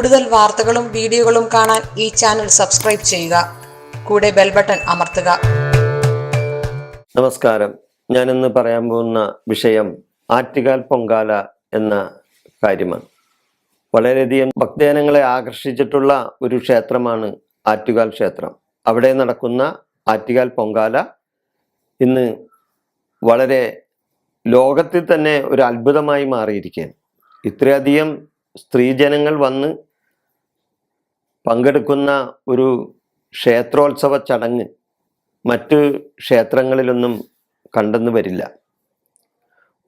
കൂടുതൽ വാർത്തകളും വീഡിയോകളും കാണാൻ ഈ ചാനൽ സബ്സ്ക്രൈബ് ചെയ്യുക. കൂടെ ബെൽ ബട്ടൺ അമർത്തുക. നമസ്കാരം. ഞാനിന്ന് പറയാൻ പോകുന്ന വിഷയം ആറ്റുകാൽ പൊങ്കാല എന്ന കാര്യമാണ്. വളരെയധികം ഭക്തജനങ്ങളെ ആകർഷിച്ചിട്ടുള്ള ഒരു ക്ഷേത്രമാണ് ആറ്റുകാൽ ക്ഷേത്രം. അവിടെ നടക്കുന്ന ആറ്റുകാൽ പൊങ്കാല ഇന്ന് വളരെ ലോകത്തിൽ തന്നെ ഒരു അത്ഭുതമായി മാറിയിരിക്കുകയാണ്. ഇത്രയധികം സ്ത്രീജനങ്ങൾ വന്ന് പങ്കെടുക്കുന്ന ഒരു ക്ഷേത്രോത്സവ ചടങ്ങ് മറ്റ് ക്ഷേത്രങ്ങളിലൊന്നും കണ്ടെന്ന് വരില്ല.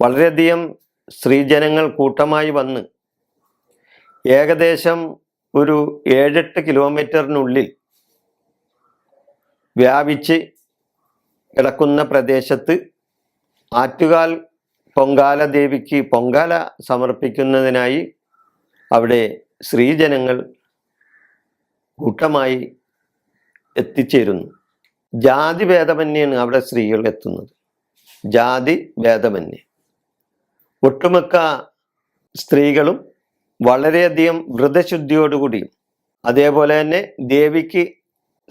വളരെയധികം സ്ത്രീജനങ്ങൾ കൂട്ടമായി വന്ന് ഏകദേശം ഒരു ഏഴെട്ട് കിലോമീറ്ററിനുള്ളിൽ വ്യാപിച്ച് കിടക്കുന്ന പ്രദേശത്ത് ആറ്റുകാൽ പൊങ്കാല ദേവിക്ക് പൊങ്കാല സമർപ്പിക്കുന്നതിനായി അവിടെ സ്ത്രീജനങ്ങൾ കൂട്ടമായി എത്തിച്ചേരുന്നു. ജാതി ഭേദമന്യാണ് അവിടെ സ്ത്രീകൾ എത്തുന്നത്. ജാതി ഭേദമന്യേ. ഒട്ടുമിക്ക സ്ത്രീകളും വളരെയധികം വ്രതശുദ്ധിയോടുകൂടിയും അതേപോലെ തന്നെ ദേവിക്ക്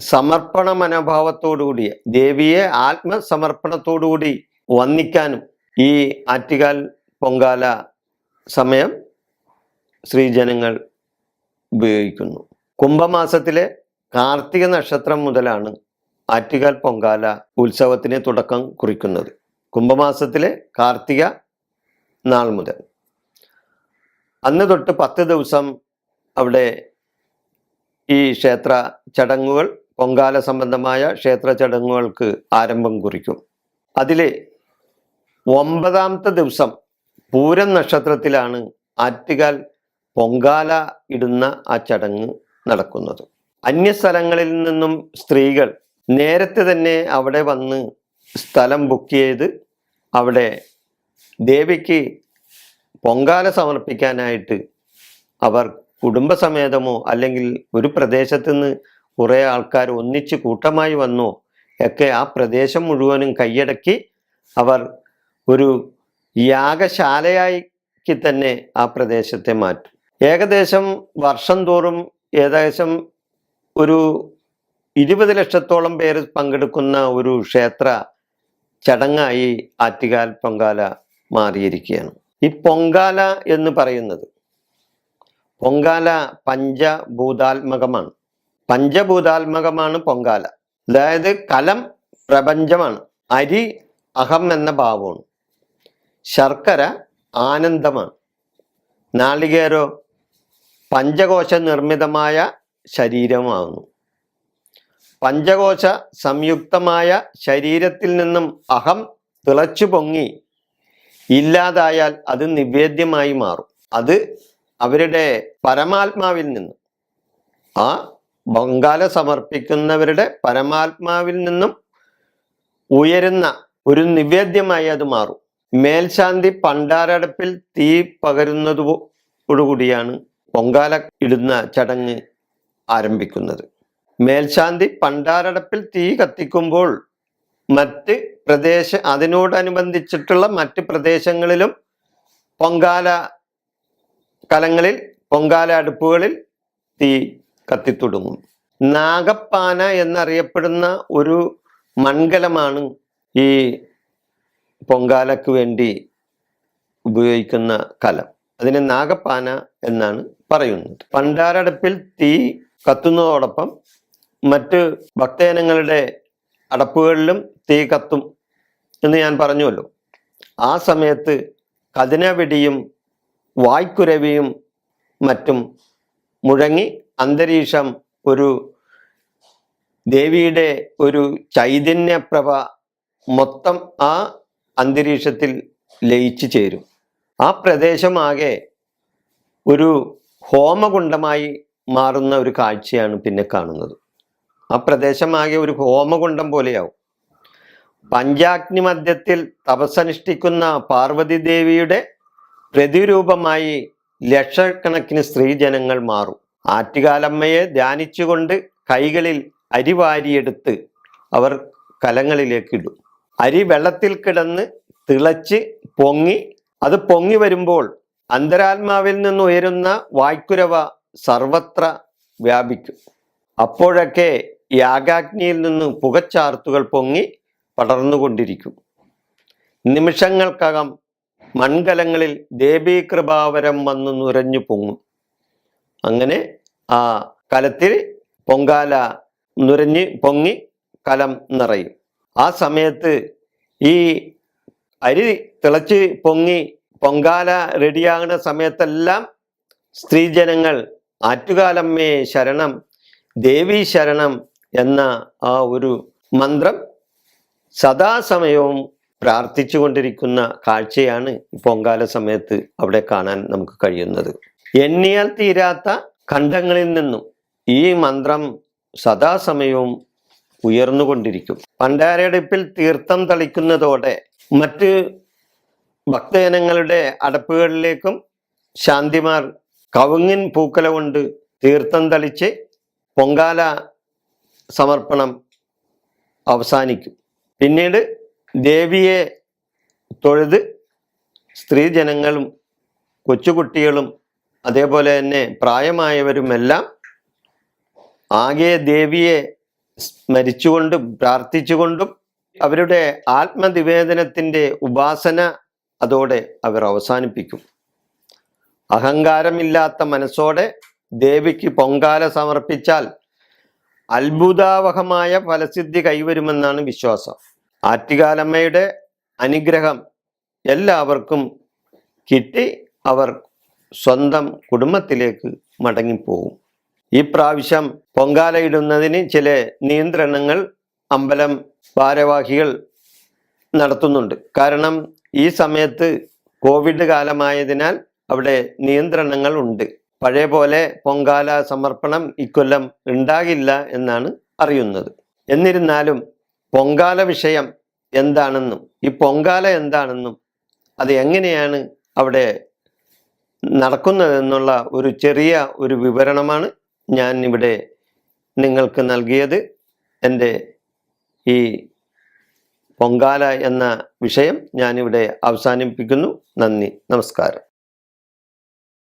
സമർപ്പണ മനോഭാവത്തോടുകൂടിയ ദേവിയെ ആത്മസമർപ്പണത്തോടുകൂടി വന്നിക്കാനും ഈ ആറ്റുകാൽ പൊങ്കാല സമയം സ്ത്രീജനങ്ങൾ ഉപയോഗിക്കുന്നു. കുംഭമാസത്തിലെ കാർത്തിക നക്ഷത്രം മുതലാണ് ആറ്റുകാൽ പൊങ്കാല ഉത്സവത്തിന് തുടക്കം കുറിക്കുന്നത്. കുംഭമാസത്തിലെ കാർത്തിക നാൾ മുതൽ. അന്ന് തൊട്ട് പത്ത് ദിവസം അവിടെ ഈ ക്ഷേത്ര ചടങ്ങുകൾ പൊങ്കാല സംബന്ധമായ ക്ഷേത്ര ചടങ്ങുകൾക്ക് ആരംഭം കുറിക്കും. അതിൽ ഒമ്പതാമത്തെ ദിവസം പൂരം നക്ഷത്രത്തിലാണ് ആറ്റുകാൽ പൊങ്കാല ഇടുന്ന ആ ചടങ്ങ് നടക്കുന്നത്. അന്യസ്ഥലങ്ങളിൽ നിന്നും സ്ത്രീകൾ നേരത്തെ തന്നെ അവിടെ വന്ന് സ്ഥലം ബുക്ക് ചെയ്ത് അവിടെ ദേവിക്ക് പൊങ്കാല സമർപ്പിക്കാനായിട്ട് അവർ കുടുംബസമേതമോ അല്ലെങ്കിൽ ഒരു പ്രദേശത്ത് നിന്ന് കുറേ ആൾക്കാർ ഒന്നിച്ച് കൂട്ടമായി വന്നോ ഒക്കെ ആ പ്രദേശം മുഴുവനും കൈയടക്കി അവർ ഒരു യാഗശാലയായി തന്നെ ആ പ്രദേശത്തെ മാറ്റും. ഏകദേശം വർഷം തോറും ഏകദേശം ഒരു ഇരുപത് ലക്ഷത്തോളം പേര് പങ്കെടുക്കുന്ന ഒരു ക്ഷേത്ര ചടങ്ങായി ആറ്റുകാൽ പൊങ്കാല മാറിയിരിക്കുകയാണ്. ഈ പൊങ്കാല എന്ന് പറയുന്നത് പൊങ്കാല പഞ്ചഭൂതാത്മകമാണ്. പഞ്ചഭൂതാത്മകമാണ് പൊങ്കാല. അതായത് കലം പ്രപഞ്ചമാണ്. അരി അഹം എന്ന ഭാവമാണ്. ശർക്കര ആനന്ദമാണ്. നാളികേരോ പഞ്ചകോശ നിർമ്മിതമായ ശരീരമാകുന്നു പഞ്ചകോശ സംയുക്തമായ ശരീരത്തിൽ നിന്നും അഹം തിളച്ചു പൊങ്ങി ഇല്ലാതായാൽ അത് നിവേദ്യമായി മാറും. അത് അവരുടെ പരമാത്മാവിൽ നിന്നും ആ ബംഗാല സമർപ്പിക്കുന്നവരുടെ പരമാത്മാവിൽ നിന്നും ഉയരുന്ന ഒരു നിവേദ്യമായി അത് മാറും. മേൽശാന്തി പണ്ടാരടപ്പിൽ തീ പകരുന്നതോടുകൂടിയാണ് പൊങ്കാല ഇടുന്ന ചടങ്ങ് ആരംഭിക്കുന്നത്. മേൽശാന്തി പണ്ടാരടപ്പിൽ തീ കത്തിക്കുമ്പോൾ മറ്റ് പ്രദേശ അതിനോടനുബന്ധിച്ചിട്ടുള്ള മറ്റ് പ്രദേശങ്ങളിലും പൊങ്കാല കലങ്ങളിൽ പൊങ്കാല അടുപ്പുകളിൽ തീ കത്തിത്തുടങ്ങും. നാഗപ്പാന എന്നറിയപ്പെടുന്ന ഒരു മൺകലമാണ് ഈ പൊങ്കാലക്ക് വേണ്ടി ഉപയോഗിക്കുന്ന കലം. അതിനെ നാഗപ്പാന എന്നാണ് പറയുന്നത്. പണ്ടാരടപ്പിൽ തീ കത്തുന്നതോടൊപ്പം മറ്റ് ഭക്തജനങ്ങളുടെ അടപ്പുകളിലും തീ കത്തും എന്ന് ഞാൻ പറഞ്ഞുവല്ലോ. ആ സമയത്ത് കതിനവെടിയും വായ്ക്കുരവിയും മറ്റും മുഴങ്ങി അന്തരീക്ഷം ഒരു ദേവിയുടെ ഒരു ചൈതന്യപ്രഭ മൊത്തം ആ അന്തരീക്ഷത്തിൽ ലയിച്ചു ചേരും. ആ പ്രദേശമാകെ ഒരു ഹോമകുണ്ഡമായി മാറുന്ന ഒരു കാഴ്ചയാണ് പിന്നെ കാണുന്നത്. ആ പ്രദേശമാകെ ഒരു ഹോമകുണ്ഡം പോലെയാവും. പഞ്ചാഗ്നി മധ്യത്തിൽ തപസ്സനുഷ്ഠിക്കുന്ന പാർവതി ദേവിയുടെ പ്രതിരൂപമായി ലക്ഷക്കണക്കിന് സ്ത്രീജനങ്ങൾ മാറും. ആറ്റുകാലമ്മയെ ധ്യാനിച്ചുകൊണ്ട് കൈകളിൽ അരി വാരിയെടുത്ത് അവർ കലങ്ങളിലേക്ക് ഇടും. അരി വെള്ളത്തിൽ കിടന്ന് തിളച്ച് പൊങ്ങി അത് പൊങ്ങി വരുമ്പോൾ അന്തരാത്മാവിൽ നിന്ന് ഉയരുന്ന വായ്ക്കുരവ സർവത്ര വ്യാപിക്കും. അപ്പോഴൊക്കെ യാഗാഗ്നിയിൽ നിന്ന് പുകച്ചാർത്തുകൾ പൊങ്ങി പടർന്നുകൊണ്ടിരിക്കും. നിമിഷങ്ങൾക്കകം മൺകലങ്ങളിൽ ദേവീകൃപാവരം വന്നു നുരഞ്ഞു പൊങ്ങും. അങ്ങനെ ആ കലത്തിൽ പൊങ്കാല നുരഞ്ഞ് പൊങ്ങി കലം നിറയും. ആ സമയത്ത് ഈ അരി തിളച്ച് പൊങ്ങി പൊങ്കാല റെഡിയാകുന്ന സമയത്തെല്ലാം സ്ത്രീജനങ്ങൾ ആറ്റുകാലമ്മേ ശരണം ദേവി ശരണം എന്ന ആ ഒരു മന്ത്രം സദാസമയവും പ്രാർത്ഥിച്ചു കൊണ്ടിരിക്കുന്ന കാഴ്ചയാണ് പൊങ്കാല സമയത്ത് അവിടെ കാണാൻ നമുക്ക് കഴിയുന്നത്. എണ്ണിയാൽ തീരാത്ത ഖണ്ഡങ്ങളിൽ നിന്നും ഈ മന്ത്രം സദാസമയവും ഉയർന്നുകൊണ്ടിരിക്കും. പണ്ടാരടുപ്പിൽ തീർത്ഥം തളിക്കുന്നതോടെ മറ്റ് ഭക്തജനങ്ങളുടെ അടപ്പുകളിലേക്കും ശാന്തിമാർ കവുങ്ങിൻ പൂക്കല കൊണ്ട് തീർത്ഥം തളിച്ച് പൊങ്കാല സമർപ്പണം അവസാനിക്കും. പിന്നീട് ദേവിയെ തൊഴുത് സ്ത്രീജനങ്ങളും കൊച്ചുകുട്ടികളും അതേപോലെ തന്നെ പ്രായമായവരുമെല്ലാം ആകെ ദേവിയെ സ്മരിച്ചുകൊണ്ടും പ്രാർത്ഥിച്ചുകൊണ്ടും അവരുടെ ആത്മനിവേദനത്തിന്റെ ഉപാസന അതോടെ അവർ അവസാനിപ്പിക്കും. അഹങ്കാരമില്ലാത്ത മനസ്സോടെ ദേവിക്ക് പൊങ്കാല സമർപ്പിച്ചാൽ അത്ഭുതാവഹമായ ഫലസിദ്ധി കൈവരുമെന്നാണ് വിശ്വാസം. ആറ്റുകാലമ്മയുടെ അനുഗ്രഹം എല്ലാവർക്കും കിട്ടി അവർ സ്വന്തം കുടുംബത്തിലേക്ക് മടങ്ങിപ്പോകും ഈ പ്രാവശ്യം പൊങ്കാലയിടുന്നതിന് ചില നിയന്ത്രണങ്ങൾ അമ്പലം ഭാരവാഹികൾ നടത്തുന്നുണ്ട്. കാരണം ഈ സമയത്ത് കോവിഡ് കാലമായതിനാൽ അവിടെ നിയന്ത്രണങ്ങൾ ഉണ്ട്. പഴയ പോലെ പൊങ്കാല സമർപ്പണം ഇക്കൊല്ലം ഉണ്ടാകില്ല എന്നാണ് അറിയുന്നത്. എന്നിരുന്നാലും പൊങ്കാല വിഷയം എന്താണെന്നും ഈ പൊങ്കാല എന്താണെന്നും അത് എങ്ങനെയാണ് അവിടെ നടക്കുന്നതെന്നുള്ള ഒരു ചെറിയ ഒരു വിവരണമാണ് ഞാൻ ഇവിടെ നിങ്ങൾക്ക് നൽകിയത്. എന്റെ ഈ പൊങ്കാല എന്ന വിഷയം ഞാനിവിടെ അവസാനിപ്പിക്കുന്നു. നന്ദി. നമസ്കാരം.